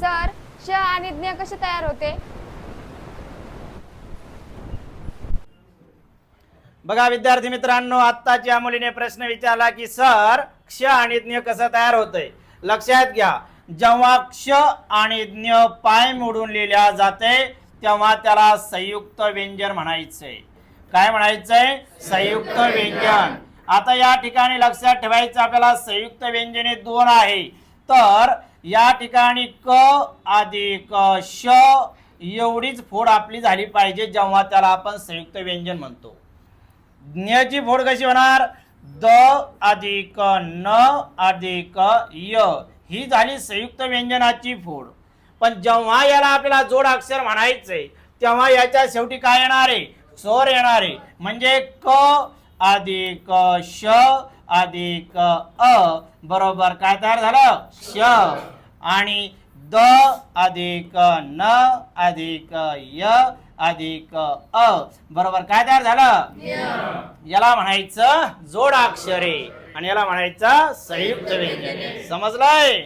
Sir श आणि ज्ञ कसे तयार होते? बघा विद्यार्थी मित्रांनो आत्ताच्या मुलीने प्रश्न विचारला की सर क्ष आणि ज्ञ कसं तयार होतंय? लक्षात घ्या जेव्हा क्ष आणि ज्ञ पाय मोडून लिहिल्या जाते तेव्हा त्याला संयुक्त व्यंजन म्हणायचंय. काय म्हणायचंय? संयुक्त व्यंजन. आता या ठिकाणी लक्षात ठेवायचं आपल्याला संयुक्त व्यंजने दोन आहे. तर या ठिकाणी क अधिक श एवढीच फोड आपली झाली पाहिजे जेव्हा त्याला आपण संयुक्त व्यंजन म्हणतो. ज्ञची फोड कशी होणार? द अधिक न अधिक य. ही झाली संयुक्त व्यंजनाची फोड. पण जेव्हा याला आपल्याला जोड अक्षर म्हणायचंय तेव्हा याच्या शेवटी काय येणार आहे? स्वर येणार आहे. म्हणजे क अधिक श अधिक अ. बरोबर काय तयार झालं? श. आणि द अधिक न अधिक य अधिक अ. बरोबर काय तयार झालं? याला म्हणायचं जोड अक्षरे आणि याला म्हणायचं संयुक्त व्यंजन. समजलंय?